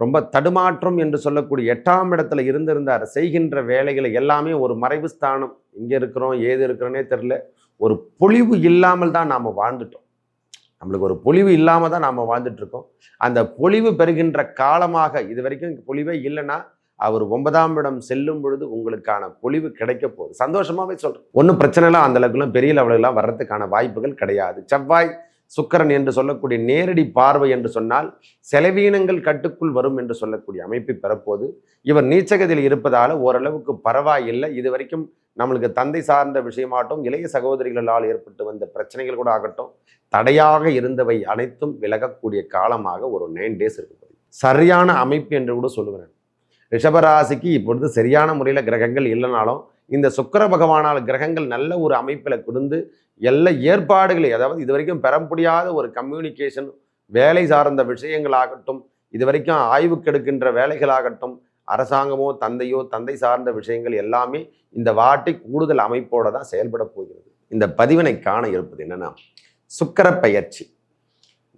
ரொம்ப தடுமாற்றம் என்று சொல்லக்கூடிய எட்டாம் இடத்துல இருந்திருந்தார். செய்கின்ற வேலைகளை எல்லாமே ஒரு மறைவு ஸ்தானம். இங்கே இருக்கிறோம் ஏது இருக்கிறோன்னே தெரில ஒரு பொழிவு இல்லாமல் தான் நாம் வாழ்ந்துட்டோம். நம்மளுக்கு ஒரு பொழிவு இல்லாமல் தான் நாம் வாழ்ந்துட்டுருக்கோம். அந்த பொழிவு பெறுகின்ற காலமாக இது வரைக்கும் பொழிவே இல்லைன்னா அவர் ஒன்பதாம் இடம் செல்லும் பொழுது உங்களுக்கான பொழிவு கிடைக்க போகுது. சந்தோஷமாகவே சொல்கிறேன் ஒன்றும் பிரச்சனை இல்லை அந்த அளவுக்குலாம் பெரிய லெவலெல்லாம் வர்றதுக்கான வாய்ப்புகள் கிடையாது. செவ்வாய் சுக்கரன் என்று சொல்லக்கூடிய நேரடி பார்வை என்று சொன்னால் செலவீனங்கள் கட்டுக்குள் வரும் என்று சொல்லக்கூடிய அமைப்பை பெறப்போது இவர் நீச்சகத்தில் இருப்பதால் ஓரளவுக்கு பரவாயில்லை. இது வரைக்கும் நம்மளுக்கு தந்தை சார்ந்த விஷயமாகட்டும் இளைய சகோதரிகளால் ஏற்பட்டு வந்த பிரச்சனைகள் கூட ஆகட்டும் தடையாக இருந்தவை அனைத்தும் விலகக்கூடிய காலமாக ஒரு நைன் டேஸ் இருக்கு சரியான அமைப்பு என்று கூட சொல்லுவேன் ரிஷபராசிக்கு இப்பொழுது சரியான முறையில் கிரகங்கள் இல்லைனாலும் இந்த சுக்கர பகவானால் கிரகங்கள் நல்ல ஒரு அமைப்பில் கொடுந்து எல்லா ஏற்பாடுகளை அதாவது இது வரைக்கும் பெற முடியாத ஒரு கம்யூனிகேஷன் வேலை சார்ந்த விஷயங்களாகட்டும் இது வரைக்கும் ஆய்வுக்கு எடுக்கின்ற வேலைகளாகட்டும் அரசாங்கமோ தந்தையோ தந்தை சார்ந்த விஷயங்கள் எல்லாமே இந்த வாட்டி கூடுதல் அமைப்போடு தான் செயல்பட போகிறது. இந்த பதிவினை காண இருப்பது என்னன்னா சுக்கர பயிற்சி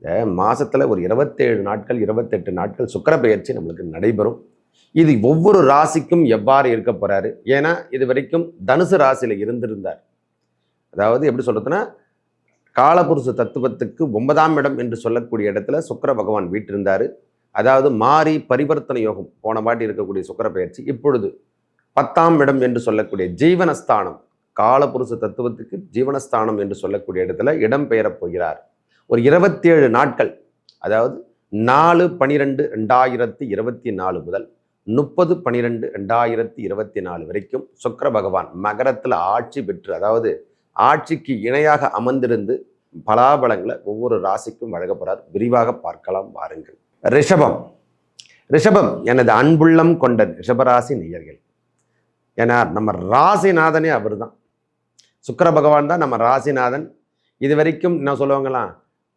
இந்த மாதத்தில் ஒரு இருபத்தேழு நாட்கள் இருபத்தெட்டு நாட்கள் சுக்கர பயிற்சி நம்மளுக்கு நடைபெறும். இது ஒவ்வொரு ராசிக்கும் எவ்வாறு இருக்க போறாரு? ஏன்னா இது வரைக்கும் தனுசு ராசியில இருந்திருந்தார். அதாவது எப்படி சொல்றதுன்னா காலபுருஷ தத்துவத்துக்கு ஒன்பதாம் இடம் என்று சொல்லக்கூடிய இடத்துல சுக்கர பகவான் வீட்டிருந்தார் அதாவது மாறி பரிவர்த்தனை யோகம். போன பாட்டி இருக்கக்கூடிய சுக்கர பயிற்சி. இப்பொழுது பத்தாம் இடம் என்று சொல்லக்கூடிய ஜீவனஸ்தானம். காலபுருஷ தத்துவத்துக்கு ஜீவனஸ்தானம் என்று சொல்லக்கூடிய இடத்துல இடம் பெயரப் போகிறார். ஒரு இருபத்தேழு நாட்கள். அதாவது நாலு பனிரெண்டு ரெண்டாயிரத்தி இருபத்தி நாலு முதல் முப்பது பன்னிரெண்டு ரெண்டாயிரத்தி இருபத்தி நாலு வரைக்கும் சுக்கர பகவான் மகரத்தில் ஆட்சி பெற்று அதாவது ஆட்சிக்கு இணையாக அமர்ந்திருந்து பலாபலங்களை ஒவ்வொரு ராசிக்கும் வழங்கப்படுறார் விரிவாக பார்க்கலாம் வாருங்கள். ரிஷபம். ரிஷபம் எனது அன்புள்ளம் கொண்ட ரிஷபராசி நேயர்கள். ஏன்னா நம்ம ராசிநாதனே அவர் தான் சுக்கர பகவான் தான் நம்ம ராசிநாதன். இது வரைக்கும் என்ன சொல்லுவாங்களாம்?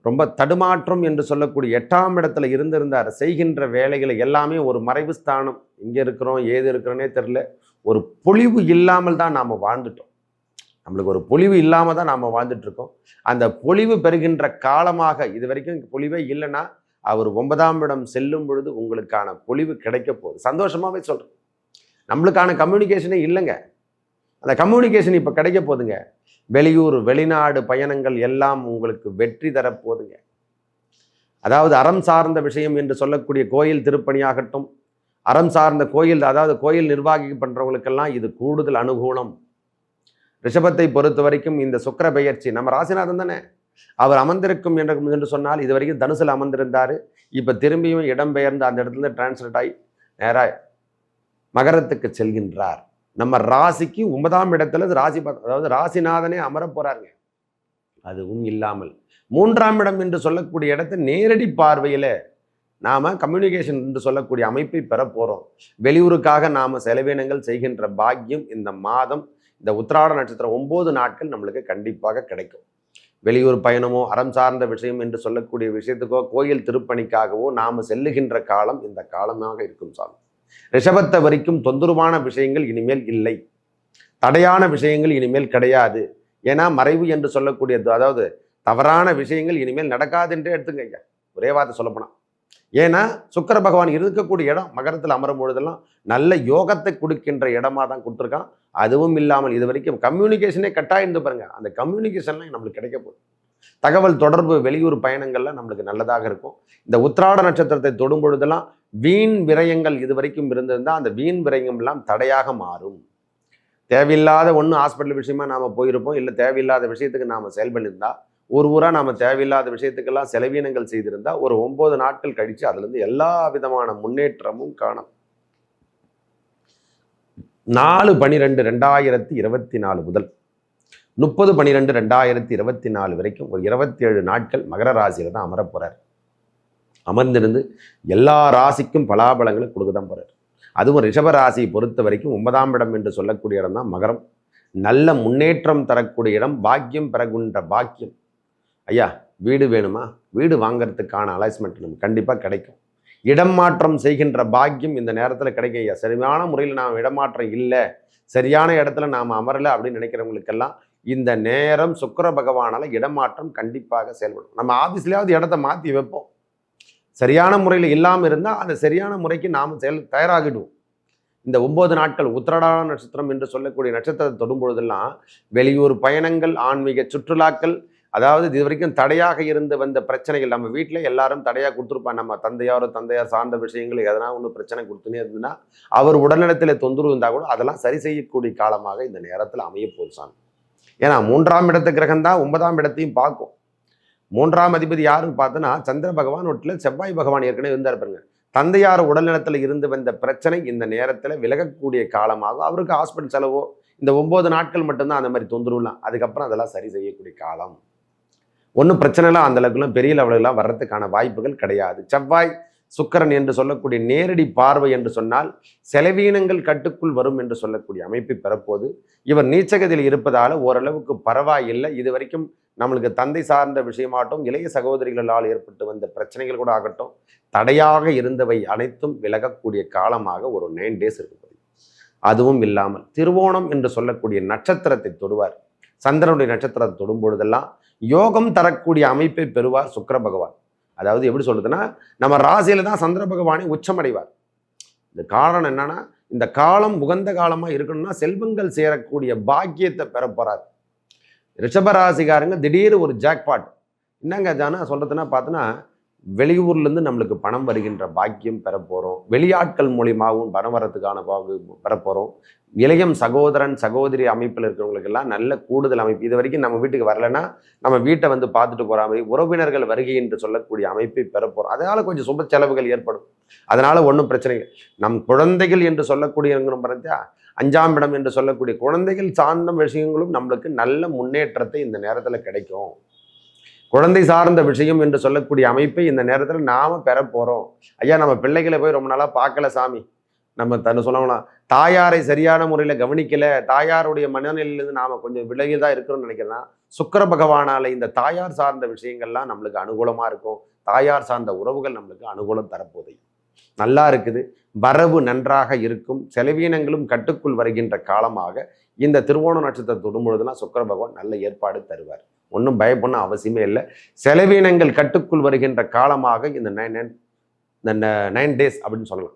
ரொம்ப தடுமாற்றம் என்று சொல்லக்கூடிய எட்டாம் இடத்துல இருந்திருந்தார். செய்கின்ற வேலைகளை எல்லாமே ஒரு மறைவு ஸ்தானம். இங்கே இருக்கிறோம் ஏது இருக்கிறோன்னே தெரில ஒரு பொழிவு இல்லாமல் தான் நாம் வாழ்ந்துட்டோம். நம்மளுக்கு ஒரு பொழிவு இல்லாமல் தான் நாம் வாழ்ந்துட்டுருக்கோம். அந்த பொழிவு பெறுகின்ற காலமாக இது வரைக்கும் பொழிவே இல்லைன்னா அவர் ஒன்பதாம் இடம் செல்லும் பொழுது உங்களுக்கான பொழிவு கிடைக்க போகுது. சந்தோஷமாகவே சொல்கிறேன் நம்மளுக்கான கம்யூனிகேஷனே இல்லைங்க. அந்த கம்யூனிகேஷன் இப்போ கிடைக்க போகுதுங்க வெளியூர் வெளிநாடு பயணங்கள் எல்லாம் உங்களுக்கு வெற்றி தரப்போதுங்க அதாவது அறம் சார்ந்த விஷயம் என்று சொல்லக்கூடிய கோயில் திருப்பணியாகட்டும் அறம் சார்ந்த கோயில் அதாவது கோயில் நிர்வாகி பண்ணுறவங்களுக்கெல்லாம் இது கூடுதல் அனுகூலம். ரிஷபத்தை பொறுத்த வரைக்கும் இந்த சுக்கிர பெயர்ச்சி நம்ம ராசிநாதன் தானே. அவர் அமர்ந்திருக்கும் என்று என்று சொன்னால் இது வரைக்கும் தனுசில் அமர்ந்திருந்தார். இப்போ திரும்பியும் இடம்பெயர்ந்து அந்த இடத்துல டிரான்ஸ்லேட் ஆகி நேராக மகரத்துக்கு செல்கின்றார். நம்ம ராசிக்கு ஒன்பதாம் இடத்துல ராசி அதாவது ராசிநாதனே அமர போறாருங்க. அதுவும் இல்லாமல் மூன்றாம் இடம் என்று சொல்லக்கூடிய இடத்தை நேரடி பார்வையில் நாம் கம்யூனிகேஷன் என்று சொல்லக்கூடிய அமைப்பை பெற போகிறோம் வெளியூருக்காக நாம் செலவினங்கள் செய்கின்ற பாக்கியம் இந்த மாதம் இந்த உத்திராட நட்சத்திரம் ஒம்பது நாட்கள் நம்மளுக்கு கண்டிப்பாக கிடைக்கும். வெளியூர் பயணமோ அறம் சார்ந்த விஷயம் என்று சொல்லக்கூடிய விஷயத்துக்கோ கோயில் திருப்பணிக்காகவோ நாம் செல்லுகின்ற காலம் இந்த காலமாக இருக்கும் சாமி. ரிஷபத்தை வரைக்கும் தொந்தரவான விஷயங்கள் இனிமேல் இல்லை. தடையான விஷயங்கள் இனிமேல் கிடையாது. ஏன்னா மறைவு என்று சொல்லக்கூடியது அதாவது தவறான விஷயங்கள் இனிமேல் நடக்காது என்றே எடுத்துங்க ஐயா. ஒரே வார்த்தை சொல்லப்போனா ஏன்னா சுக்கர பகவான் இருக்கக்கூடிய இடம் மகரத்தில் அமரும் பொழுதெல்லாம் நல்ல யோகத்தை கொடுக்கின்ற இடமா தான் கொடுத்துருக்கான். அதுவும் இல்லாமல் இது வரைக்கும் கம்யூனிகேஷனே கட்டாயிருந்து பாருங்க. அந்த கம்யூனிகேஷன்லாம் நம்மளுக்கு கிடைக்க போகுது. தகவல் தொடர்பு வெளியூர் பயணங்கள்ல நம்மளுக்கு நல்லதாக இருக்கும். இந்த உத்திராட நட்சத்திரத்தை தொடும் பொழுதெல்லாம் வீண் விரயங்கள் இது வரைக்கும் இருந்திருந்தால் அந்த வீண் விரயம் எல்லாம் தடையாக மாறும். தேவையில்லாத ஒன்று ஹாஸ்பிட்டல் விஷயமா நாம் போயிருப்போம். இல்லை தேவையில்லாத விஷயத்துக்கு நாம் செயல்பட்டிருந்தா ஒரு ஊராக நாம் தேவையில்லாத விஷயத்துக்கெல்லாம் செலவீனங்கள் செய்திருந்தா ஒரு ஒன்பது நாட்கள் கழித்து அதுலேருந்து எல்லா விதமான முன்னேற்றமும் காணும். நாலு பனிரெண்டு ரெண்டாயிரத்தி இருபத்தி நாலு முதல். முப்பது பன்னிரெண்டு ரெண்டாயிரத்தி இருபத்தி நாலு வரைக்கும் ஒரு இருபத்தி ஏழு நாட்கள் மகர ராசியில் தான் அமரப்போகிறார் அமர்ந்திருந்து எல்லா ராசிக்கும் பலாபலங்களை கொடுக்க தான் போகிறார் அதுவும் ரிஷப ராசியை பொறுத்த வரைக்கும் ஒன்பதாம் இடம் என்று சொல்லக்கூடிய இடம் தான் மகரம். நல்ல முன்னேற்றம் தரக்கூடிய இடம் பாக்கியம் பெறகுன்ற பாக்கியம். ஐயா வீடு வேணுமா? வீடு வாங்கிறதுக்கான அலைஸ்மெண்ட் நமக்கு கண்டிப்பாக கிடைக்கும். இடம் மாற்றம் செய்கின்ற பாக்கியம் இந்த நேரத்தில் கிடைக்கும் ஐயா. சரியான முறையில் நாம் இடமாற்றம் இல்லை சரியான இடத்துல நாம் அமரலை அப்படின்னு நினைக்கிறவங்களுக்கெல்லாம் இந்த நேரம் சுக்கர பகவானால் இடமாற்றம் கண்டிப்பாக செயல்படும். நம்ம ஆஃபீஸ்லேயாவது இடத்த மாற்றி வைப்போம். சரியான முறையில் இல்லாமல் இருந்தால் அந்த சரியான முறைக்கு நாம் செயல் தயாராகிடுவோம். இந்த ஒம்பது நாட்கள் உத்திரடான நட்சத்திரம் என்று சொல்லக்கூடிய நட்சத்திரத்தை தொடும் பொழுதெல்லாம் வெளியூர் பயணங்கள் ஆன்மீக சுற்றுலாக்கள் அதாவது இது வரைக்கும் தடையாக இருந்து வந்த பிரச்சனைகள் நம்ம வீட்டில் எல்லாரும் தடையாக கொடுத்துருப்பாங்க நம்ம தந்தையாரோ தந்தையார் சார்ந்த விஷயங்கள் எதனா ஒன்று பிரச்சனை கொடுத்துனே இருந்ததுன்னா அவர் உடல்நலத்தில் தொந்தரவு இருந்தால் கூட அதெல்லாம் சரி செய்யக்கூடிய காலமாக இந்த நேரத்தில் அமைய போகுது சாமி. ஏன்னா மூன்றாம் இடத்து கிரகம் தான் ஒன்பதாம் இடத்தையும் பார்க்கும். மூன்றாம் அதிபதி யாருன்னு பார்த்தோன்னா சந்திர பகவான் ஒட்டில் செவ்வாய் பகவான் ஏற்கனவே இருந்தார் பாருங்க. தந்தையார் உடல்நலத்தில் இருந்து வந்த பிரச்சனை இந்த நேரத்தில் விலகக்கூடிய காலமாகும். அவருக்கு ஹாஸ்பிட்டல் செலவோ இந்த ஒம்பது நாட்கள் மட்டும்தான் அந்த மாதிரி தொந்தரவுலாம். அதுக்கப்புறம் அதெல்லாம் சரி செய்யக்கூடிய காலம். ஒன்றும் பிரச்சனைலாம் அந்த அளவுக்குலாம் பெரிய லெவலெலாம் வர்றதுக்கான வாய்ப்புகள் கிடையாது. செவ்வாய் சுக்கரன் என்று சொல்லக்கூடிய நேரடி பார்வை என்று சொன்னால் செலவீனங்கள் கட்டுக்குள் வரும் என்று சொல்லக்கூடிய அமைப்பை பெறப்போது. இவர் நீச்சகத்தில் இருப்பதால் ஓரளவுக்கு பரவாயில்லை. இது வரைக்கும் நம்மளுக்கு தந்தை சார்ந்த விஷயமாகட்டும் இளைய சகோதரிகளால் ஏற்பட்டு வந்த பிரச்சனைகள் கூட ஆகட்டும் தடையாக இருந்தவை அனைத்தும் விலகக்கூடிய காலமாக ஒரு நைன் டேஸ் இருக்குது அதுவும் இல்லாமல் திருவோணம் என்று சொல்லக்கூடிய நட்சத்திரத்தை தொடுவார். சந்திரனுடைய நட்சத்திரத்தை தொடும் பொழுதெல்லாம் யோகம் தரக்கூடிய அமைப்பை பெறுவார் சுக்கர பகவான். அதாவது எப்படி சொல்றதுன்னா நம்ம ராசியில தான் சந்திர பகவானை உச்சமடைவார். இந்த காரணம் என்னன்னா இந்த காலம் உகந்த காலமா இருக்கணும்னா செல்வங்கள் சேரக்கூடிய பாக்கியத்தை பெற போறார். ரிஷபராசிக்காரங்க திடீர் ஒரு ஜாக்பாட் என்னங்க ஜானா சொல்றதுன்னா பார்த்தோன்னா வெளியூர்லேருந்து நம்மளுக்கு பணம் வருகின்ற பாக்கியம் பெறப்போகிறோம் வெளியாட்கள் மூலியமாகவும் பணம் வரத்துக்கான பெறப்போகிறோம் இளையம் சகோதரன் சகோதரி அமைப்பில் இருக்கிறவங்களுக்கெல்லாம் நல்ல கூடுதல் அமைப்பு. இது வரைக்கும் நம்ம வீட்டுக்கு வரலைன்னா நம்ம வீட்டை வந்து பார்த்துட்டு போகிற மாதிரி உறவினர்கள் வருகை என்று சொல்லக்கூடிய அமைப்பை பெறப்போகிறோம் அதனால் கொஞ்சம் சுப செலவுகள் ஏற்படும். அதனால் ஒன்றும் பிரச்சனை இல்லை. நம் குழந்தைகள் என்று சொல்லக்கூடிய பார்த்தா அஞ்சாம் இடம் என்று சொல்லக்கூடிய குழந்தைகள் சார்ந்த விஷயங்களும் நம்மளுக்கு நல்ல முன்னேற்றத்தை இந்த நேரத்தில் கிடைக்கும். குழந்தை சார்ந்த விஷயம் என்று சொல்லக்கூடிய அமைப்பை இந்த நேரத்தில் நாம் பெற போகிறோம் ஐயா நம்ம பிள்ளைகளை போய் ரொம்ப நாளாக பார்க்கல சாமி. நம்ம தன்னு சொல்லலாம் தாயாரை சரியான முறையில் கவனிக்கலை தாயாருடைய மனநிலையிலேருந்து நாம் கொஞ்சம் விலகி தான் இருக்கிறோம்னு நினைக்கிறேன்னா சுக்கிர பகவானால் இந்த தாயார் சார்ந்த விஷயங்கள்லாம் நம்மளுக்கு அனுகூலமாக இருக்கும். தாயார் சார்ந்த உறவுகள் நம்மளுக்கு அனுகூலம் தரப்போதை நல்லா இருக்குது. வரவு நன்றாக இருக்கும். செலவீனங்களும் கட்டுக்குள் வருகின்ற காலமாக இந்த திருவோண நட்சத்திரம் தொடும் பொழுதுலாம் சுக்கர பகவான் நல்ல ஏற்பாடு தருவார். ஒன்றும் பயப்பட அவசியமே இல்லை. செலவினங்கள் கட்டுக்குள் வருகின்ற காலமாக இந்த நைன் நைன் இந்த நைன் டேஸ் அப்படின்னு சொல்லலாம்.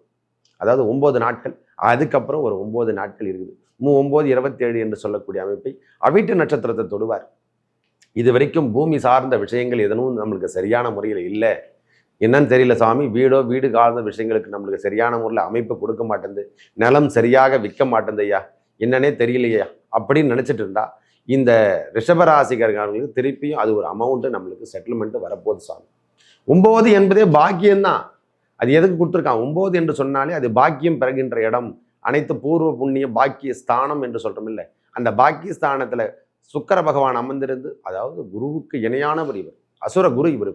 அதாவது ஒம்பது நாட்கள் அதுக்கப்புறம் ஒரு ஒம்பது நாட்கள் இருக்குது. மூ ஒம்பது இருபத்தேழு என்று சொல்லக்கூடிய அமைப்பை அவிட்டு நட்சத்திரத்தை தொடுவார். இது வரைக்கும் பூமி சார்ந்த விஷயங்கள் எதனும் நம்மளுக்கு சரியான முறையில் இல்லை. என்னன்னு தெரியல சாமி வீடோ வீடு காலந்த விஷயங்களுக்கு நம்மளுக்கு சரியான முறையில் அமைப்பு கொடுக்க மாட்டேங்குது. நிலம் சரியாக விற்க மாட்டேந்தையா என்னன்னே தெரியலையா அப்படின்னு நினச்சிட்டு இருந்தா இந்த ரிஷபராசிகர்களுக்கு திருப்பியும் அது ஒரு அமௌண்ட்டு நம்மளுக்கு செட்டில்மெண்ட்டு வரப்போகுது சாமி. ஒம்பது என்பதே பாக்கியம்தான். அது எதுக்கு கொடுத்துருக்கான்? ஒம்பது என்று சொன்னாலே அது பாக்கியம் பிறகின்ற இடம். அனைத்து பூர்வ புண்ணிய பாக்கிய ஸ்தானம் என்று சொல்கிறோம் இல்லை. அந்த பாக்கிய ஸ்தானத்தில் சுக்கர பகவான் அமர்ந்திருந்து அதாவது குருவுக்கு இணையானவர் இவர். அசுர குரு இவர்.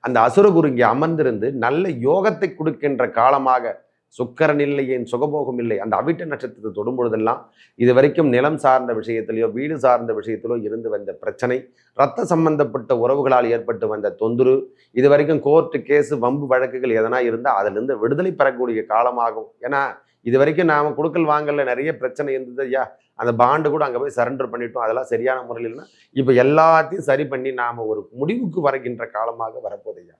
அந்த அசுர குரு இங்கே அமர்ந்திருந்து நல்ல யோகத்தை கொடுக்கின்ற காலமாக சுக்கரன் இல்லை என் சுகபோகம் இல்லை? அந்த அவிட்ட நட்சத்திரத்தை தொடும் பொழுதெல்லாம் இது வரைக்கும் நிலம் சார்ந்த விஷயத்திலேயோ வீடு சார்ந்த விஷயத்திலோ இருந்து வந்த பிரச்சனை ரத்த சம்பந்தப்பட்ட உறவுகளால் ஏற்பட்டு வந்த தொந்தரவு இது வரைக்கும் கோர்ட்டு கேஸு வம்பு வழக்குகள் எதனா இருந்தால் அதிலிருந்து விடுதலை பெறக்கூடிய காலமாகும். ஏன்னா இது வரைக்கும் நாம் கொடுக்கல் வாங்கல நிறைய பிரச்சனை இருந்தது ஐயா. அந்த பாண்டு கூட அங்கே போய் சரண்டர் பண்ணிட்டோம். அதெல்லாம் சரியான முறையில் இல்லைன்னா இப்போ எல்லாத்தையும் சரி பண்ணி நாம் ஒரு முடிவுக்கு வருகின்ற காலமாக வரப்போகுது ஐயா.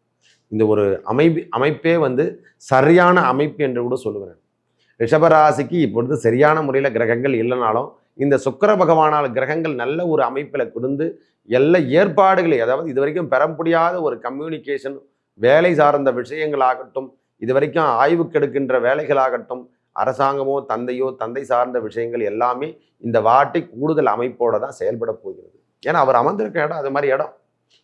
இந்த ஒரு அமைப்பு அமைப்பே வந்து சரியான அமைப்பு என்று கூட சொல்லுவேன் ரிஷபராசிக்கு இப்பொழுது சரியான முறையில் கிரகங்கள் இல்லைனாலும் இந்த சுக்கர பகவானால் கிரகங்கள் நல்ல ஒரு அமைப்பில் கொடுந்து எல்லா ஏற்பாடுகளை அதாவது இது வரைக்கும் பெற முடியாத ஒரு கம்யூனிகேஷன் வேலை சார்ந்த விஷயங்களாகட்டும் இது வரைக்கும் ஆய்வுக்கு எடுக்கின்ற வேலைகளாகட்டும் அரசாங்கமோ தந்தையோ தந்தை சார்ந்த விஷயங்கள் எல்லாமே இந்த வாட்டி கூடுதல் அமைப்போடு தான் செயல்பட போகிறது. ஏன்னா அவர் அமர்ந்திருக்க இடம் அது மாதிரி இடம்.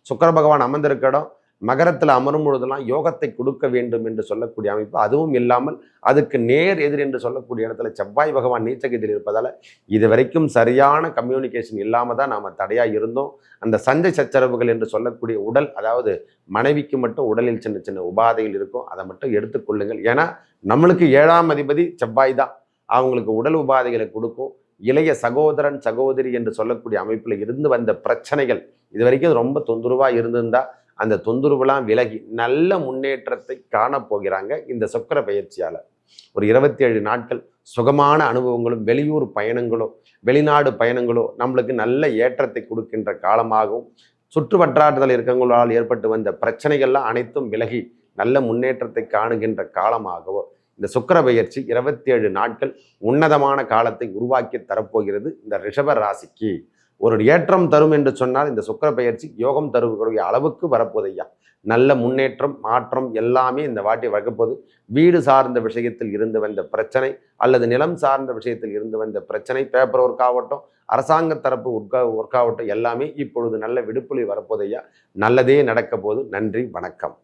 சுக்கர பகவான் அமர்ந்திருக்க இடம் மகரத்தில் அமரும் பொழுதெல்லாம் யோகத்தை கொடுக்க வேண்டும் என்று சொல்லக்கூடிய அமைப்பு அதுவும் இல்லாமல் அதுக்கு நேர் எதிர் என்று சொல்லக்கூடிய இடத்துல செவ்வாய் பகவான் நீச்சகத்தில் இருப்பதால் இது வரைக்கும் சரியான கம்யூனிகேஷன் இல்லாமல் தான் நாம் தடையாக இருந்தோம். அந்த சஞ்சை சச்சரவுகள் என்று சொல்லக்கூடிய உடல் அதாவது மனைவிக்கு மட்டும் உடலில் சின்ன சின்ன உபாதைகள் இருக்கும். அதை மட்டும் எடுத்துக்கொள்ளுங்கள் ஏன்னா நம்மளுக்கு ஏழாம் அதிபதி செவ்வாய் தான். அவங்களுக்கு உடல் உபாதைகளை கொடுக்கும். இளைய சகோதரன் சகோதரி என்று சொல்லக்கூடிய அமைப்பில் இருந்து வந்த பிரச்சனைகள் இது வரைக்கும் ரொம்ப தொந்தரவாக இருந்திருந்தால் அந்த தொந்தரவுலாம் விலகி நல்ல முன்னேற்றத்தை காணப்போகிறாங்க இந்த சுக்கர பயிற்சியால். ஒரு இருபத்தி ஏழு நாட்கள் சுகமான அனுபவங்களும் வெளியூர் பயணங்களோ வெளிநாடு பயணங்களோ நம்மளுக்கு நல்ல ஏற்றத்தை கொடுக்கின்ற காலமாகவும் சுற்று வட்டாரத்தில் இருக்கவங்களால் ஏற்பட்டு வந்த பிரச்சனைகள்லாம் அனைத்தும் விலகி நல்ல முன்னேற்றத்தை காணுகின்ற காலமாகவோ இந்த சுக்கர பயிற்சி இருபத்தி ஏழு நாட்கள் உன்னதமான காலத்தை உருவாக்கி தரப்போகிறது இந்த ரிஷப ராசிக்கு. ஒரு ஏற்றம் தரும் என்று சொன்னால் இந்த சுக்கர பயிற்சி யோகம் தருவக்கூடிய அளவுக்கு வரப்போதையா நல்ல முன்னேற்றம் மாற்றம் எல்லாமே இந்த வாட்டி வரப்போகுது வீடு சார்ந்த விஷயத்தில் இருந்து வந்த பிரச்சனை அல்லது நிலம் சார்ந்த விஷயத்தில் இருந்து வந்த பிரச்சனை பேப்பர் ஒர்க் ஆகட்டும் அரசாங்க தரப்பு ஒர்க் ஒர்க் ஆகட்டும் எல்லாமே இப்பொழுது நல்ல விடுப்புலி வரப்போதையா நல்லதே நடக்க போது நன்றி வணக்கம்.